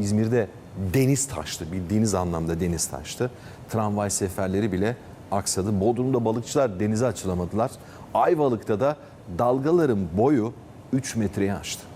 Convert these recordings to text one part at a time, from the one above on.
İzmir'de deniz taştı, bildiğiniz anlamda deniz taştı. Tramvay seferleri bile aksadı. Bodrum'da balıkçılar denize açılamadılar. Ayvalık'ta da dalgaların boyu 3 metreyi aştı.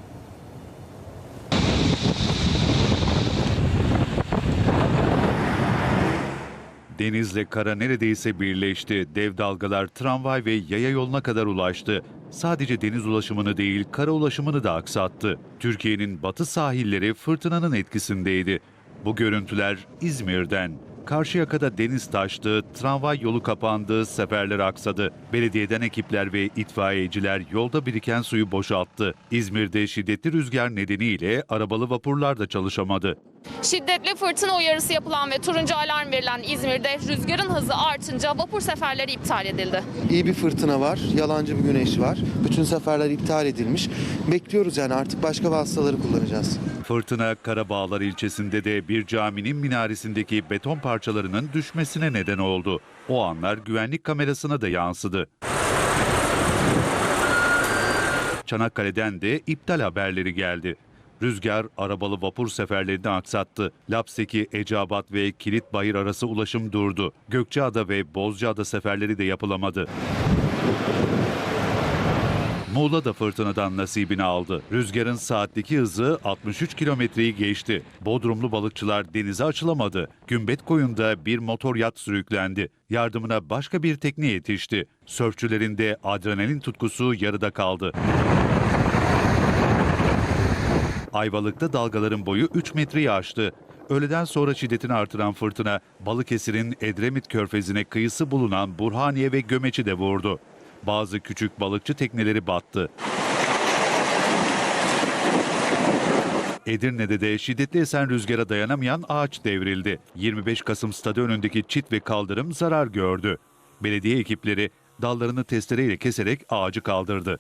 Denizle kara neredeyse birleşti. Dev dalgalar tramvay ve yaya yoluna kadar ulaştı. Sadece deniz ulaşımını değil, kara ulaşımını da aksattı. Türkiye'nin batı sahilleri fırtınanın etkisindeydi. Bu görüntüler İzmir'den. Karşıyaka'da deniz taştı, tramvay yolu kapandı, seferler aksadı. Belediyeden ekipler ve itfaiyeciler yolda biriken suyu boşalttı. İzmir'de şiddetli rüzgar nedeniyle arabalı vapurlar da çalışamadı. Şiddetli fırtına uyarısı yapılan ve turuncu alarm verilen İzmir'de rüzgarın hızı artınca vapur seferleri iptal edildi. İyi bir fırtına var, yalancı bir güneş var. Bütün seferler iptal edilmiş. Bekliyoruz yani artık başka vasıtaları kullanacağız. Fırtına Karabağlar ilçesinde de bir caminin minaresindeki beton parçalarının düşmesine neden oldu. O anlar güvenlik kamerasına da yansıdı. Çanakkale'den de iptal haberleri geldi. Rüzgar arabalı vapur seferlerini aksattı. Lapseki, Eceabat ve Kilitbayır arası ulaşım durdu. Gökçeada ve Bozcaada seferleri de yapılamadı. Muğla da fırtınadan nasibini aldı. Rüzgarın saatteki hızı 63 kilometreyi geçti. Bodrumlu balıkçılar denize açılamadı. Gümbet koyunda bir motor yat sürüklendi. Yardımına başka bir tekne yetişti. Sörfçülerin de adrenalin tutkusu yarıda kaldı. Ayvalık'ta dalgaların boyu 3 metreyi aştı. Öğleden sonra şiddetini artıran fırtına Balıkesir'in Edremit Körfezi'ne kıyısı bulunan Burhaniye ve Gömeç'i de vurdu. Bazı küçük balıkçı tekneleri battı. Edirne'de de şiddetli esen rüzgara dayanamayan ağaç devrildi. 25 Kasım stadı önündeki çit ve kaldırım zarar gördü. Belediye ekipleri dallarını testereyle keserek ağacı kaldırdı.